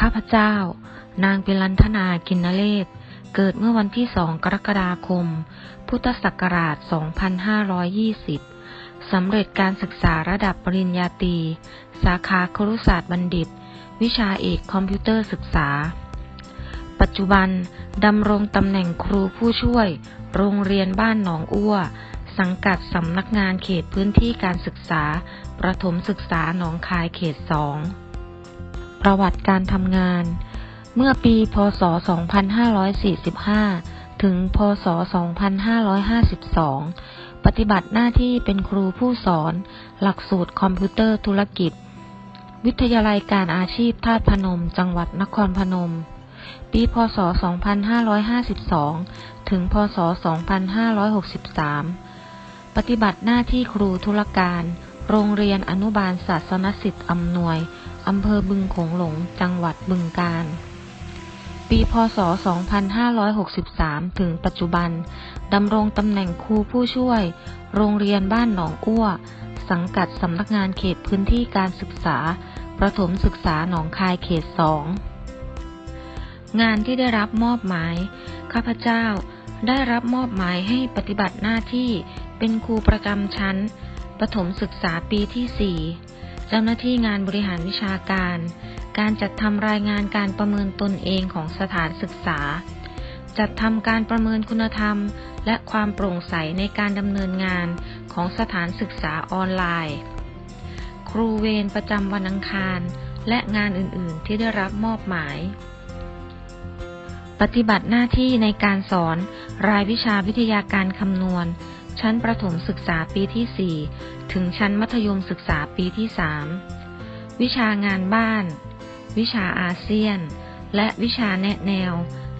ข้าพเจ้า นางปิลันธนากินนเลศ เกิดเมื่อวันที่2กรกฎาคม พุทธศักราช 2520 สำเร็จการศึกษาระดับปริญญาตรี สาขาครุศาสตร์บัณฑิต วิชาเอกคอมพิวเตอร์ศึกษา ปัจจุบันดำรงตำแหน่งครูผู้ช่วย โรงเรียนบ้านหนองอ้วสังกัดสำนักงานเขตพื้นที่การศึกษา ประถมศึกษาหนองคายเขตสอง ประวัติการทำงาน เมื่อปี พศ 2545 ถึง พศ 2552 ปฏิบัติหน้าที่เป็นครูผู้สอน หลักสูตรคอมพิวเตอร์ธุรกิจ วิทยาลัยการอาชีพธาพนม จังหวัดนครพนม ปี พศ 2552 ถึง พศ 2563ปฏิบัติหน้าที่ครูธุรการ โรงเรียนอนุบาลศาสนสิทธิ์อำนวย อำเภอบึงโขงหลง จังหวัดบึงกาฬ ปี พศ 2563 ถึงปัจจุบัน ดำรงตำแหน่งครูผู้ช่วย โรงเรียนบ้านหนองอ้ว สังกัดสำนักงานเขตพื้นที่การศึกษา ประถมศึกษาหนองคายเขตสองงานที่ได้รับมอบหมาย ข้าพเจ้าได้รับมอบหมายให้ปฏิบัติหน้าที่เป็นครูประจำชั้น ประถมศึกษาปีที่ 4 เจ้าหน้าที่งานบริหารวิชาการ การจัดทำรายงานการประเมินตนเองของสถานศึกษา จัดทำการประเมินคุณธรรม และความโปร่งใสในการดำเนินงานของสถานศึกษาออนไลน์ ครูเวรประจำวันอังคาร และงานอื่น ๆ ที่ได้รับมอบหมาย ปฏิบัติหน้าที่ในการสอนรายวิชาวิทยาการคำนวณ ชั้นประถมศึกษาปีที่ 4 ถึงชั้นมัธยมศึกษาปีที่ 3 วิชางานบ้าน วิชาอาเซียน และวิชาแนะแนว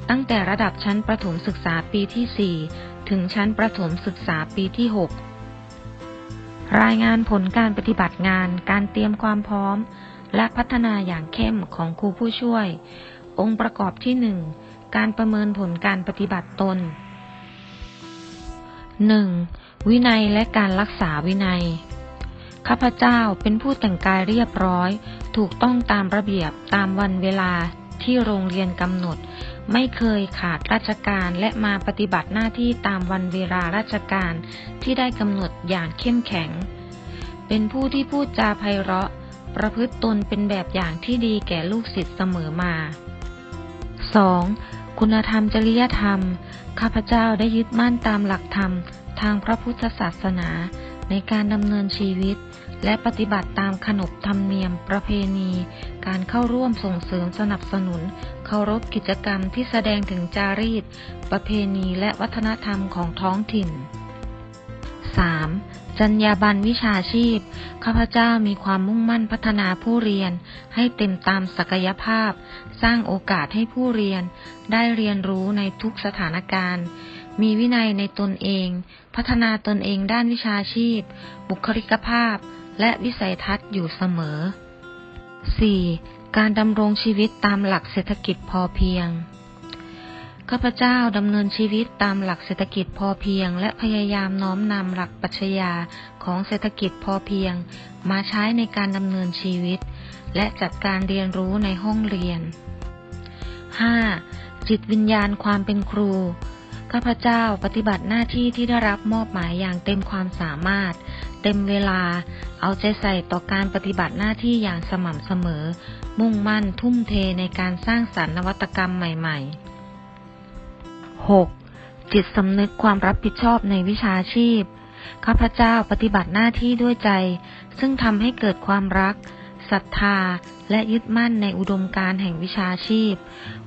ตั้งแต่ระดับชั้นประถมศึกษาปีที่ 4 ถึงชั้นประถมศึกษาปีที่ 6 รายงานผลการปฏิบัติงาน การเตรียมความพร้อม และพัฒนาอย่างเข้มของครูผู้ช่วย องค์ประกอบที่ 1 การประเมินผลการปฏิบัติตน 1. วินัยและการรักษาวินัย ข้าพเจ้าเป็นผู้แต่งกายเรียบร้อย ถูกต้องตามระเบียบตามวันเวลาที่โรงเรียนกำหนด ไม่เคยขาดราชการและมาปฏิบัติหน้าที่ตามวันเวลาราชการที่ได้กำหนดอย่างเข้มแข็ง เป็นผู้ที่พูดจาไพเราะ ประพฤติตนเป็นแบบอย่างที่ดีแก่ลูกศิษย์เสมอมา 2. คุณธรรมจริยธรรม ข้าพเจ้าได้ยึดมั่นตามหลักธรรม ทางพระพุทธศาสนา ในการดำเนินชีวิต และปฏิบัติตามขนบธรรมเนียม ประเพณี การเข้าร่วมส่งเสริมสนับสนุน เคารพกิจกรรมที่แสดงถึงจารีต ประเพณีและวัฒนธรรมของท้องถิ่น 3. จรรยาบรรณวิชาชีพ ข้าพเจ้ามีความมุ่งมั่นพัฒนาผู้เรียน ให้เต็มตามศักยภาพ สร้างโอกาสให้ผู้เรียน ได้เรียนรู้ในทุกสถานการณ์ มีวินัยในตนเอง พัฒนาตนเองด้านวิชาชีพ บุคลิกภาพ และวิสัยทัศน์อยู่เสมอ 4. การดำรงชีวิตตามหลักเศรษฐกิจพอเพียง ข้าพเจ้าดำเนินชีวิตตามหลักเศรษฐกิจพอเพียง และพยายามน้อมนำหลักปรัชญาของเศรษฐกิจพอเพียง มาใช้ในการดำเนินชีวิต และจัดการเรียนรู้ในห้องเรียน 5. จิตวิญญาณความเป็นครู ข้าพเจ้าปฏิบัติหน้าที่ที่ได้รับมอบหมายอย่างเต็มความสามารถ เต็มเวลา เอาใจใส่ต่อการปฏิบัติหน้าที่อย่างสม่ำเสมอ มุ่งมั่นทุ่มเทในการสร้างสรรค์นวัตกรรมใหม่ ๆ 6. จิตสำนึกความรับผิดชอบในวิชาชีพ ข้าพเจ้าปฏิบัติหน้าที่ด้วยใจ ซึ่งทำให้เกิดความรักศรัทธาและยึดมั่นในอุดมการแห่งวิชาชีพ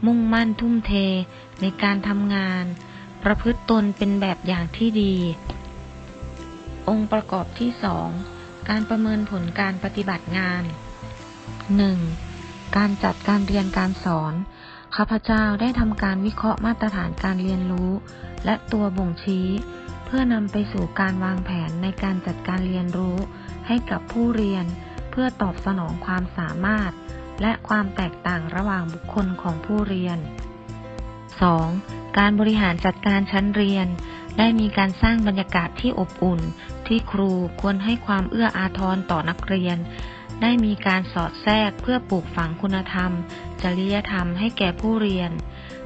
มุ่งมั่นทุ่มเทในการทำงาน ประพฤติตนเป็นแบบอย่างที่ดี องค์ประกอบที่สองการประเมินผลการปฏิบัติงาน 1. การจัดการเรียนการสอน ข้าพเจ้าได้ทำการวิเคราะห์มาตรฐานการเรียนรู้ และตัวบ่งชี้ เพื่อนำไปสู่การวางแผนในการจัดการเรียนรู้ ให้กับผู้เรียน เพื่อตอบสนองความสามารถ และความแตกต่างระหว่างบุคคลของผู้เรียน 2. การบริหารจัดการชั้นเรียน ได้มีการสร้างบรรยากาศที่อบอุ่น ที่ครูควรให้ความเอื้ออาทรต่อนักเรียน ได้มีการสอดแทรกเพื่อปลูกฝังคุณธรรม จริยธรรมให้แก่ผู้เรียน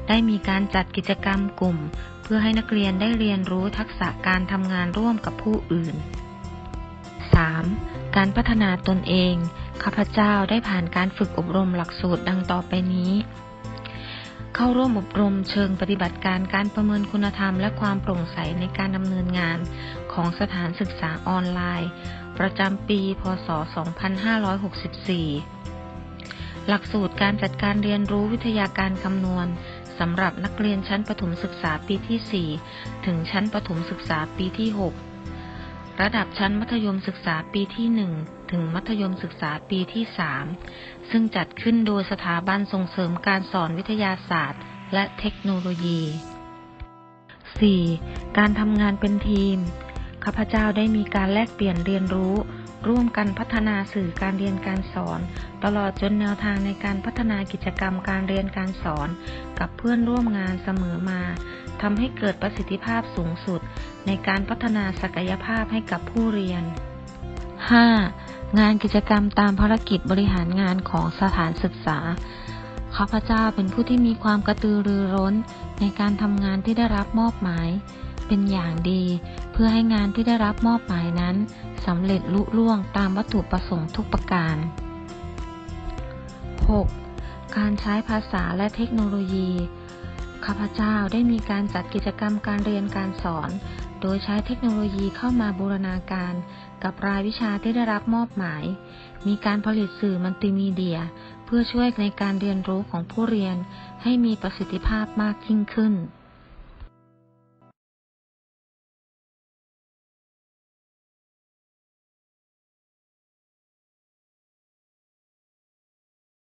ได้มีการจัดกิจกรรมกลุ่ม เพื่อให้นักเรียนได้เรียนรู้ทักษะการทำงานร่วมกับผู้อื่น 3. การพัฒนาตนเอง ข้าพเจ้าได้ผ่านการฝึกอบรมหลักสูตรดังต่อไปนี้ เข้าร่วมอบรมเชิงปฏิบัติการการประเมินคุณธรรมและความโปร่งใสในการดำเนินงานของสถานศึกษาออนไลน์ ประจำปี พศ 2564 หลักสูตรการจัดการเรียนรู้วิทยาการคำนวณสำหรับนักเรียนชั้นประถมศึกษาปีที่ 4 ถึงชั้นประถมศึกษาปีที่ 6 ระดับชั้นมัธยมศึกษาปีที่ 1 ถึงมัธยมศึกษาปีที่ 3 ซึ่งจัดขึ้นโดยสถาบันส่งเสริมการสอนวิทยาศาสตร์ และเทคโนโลยี 4. การทำงานเป็นทีม ข้าพเจ้าได้มีการแลกเปลี่ยนเรียนรู้ ร่วมกันพัฒนาสื่อการเรียนการสอน ตลอดจนแนวทางในการพัฒนากิจกรรมการเรียนการสอน กับเพื่อนร่วมงานเสมอมาทำให้เกิดประสิทธิภาพสูงสุด ในการพัฒนาศักยภาพให้กับผู้เรียน 5. งานกิจกรรมตามภารกิจบริหารงานของสถานศึกษาข้าพเจ้าเป็นผู้ที่มีความกระตือรือร้น ในการทำงานที่ได้รับมอบหมาย เป็นอย่างดี พื่อให้งานที่ได้รับมอบหมายนั้นสำเร็จลุล่วงตามวัตถุประสงค์ทุกประการ 6. การใช้ภาษาและเทคโนโลยีข้าพเจ้าได้มีการจัดกิจกรรมการเรียนการสอน โดยใช้เทคโนโลยีเข้ามาบูรณาการ กับรายวิชาที่ได้รับมอบหมาย มีการผลิตสื่อมัลติมีเดีย เพื่อช่วยในการเรียนรู้ของผู้เรียนให้มีประสิทธิภาพมากยิ่งขึ้น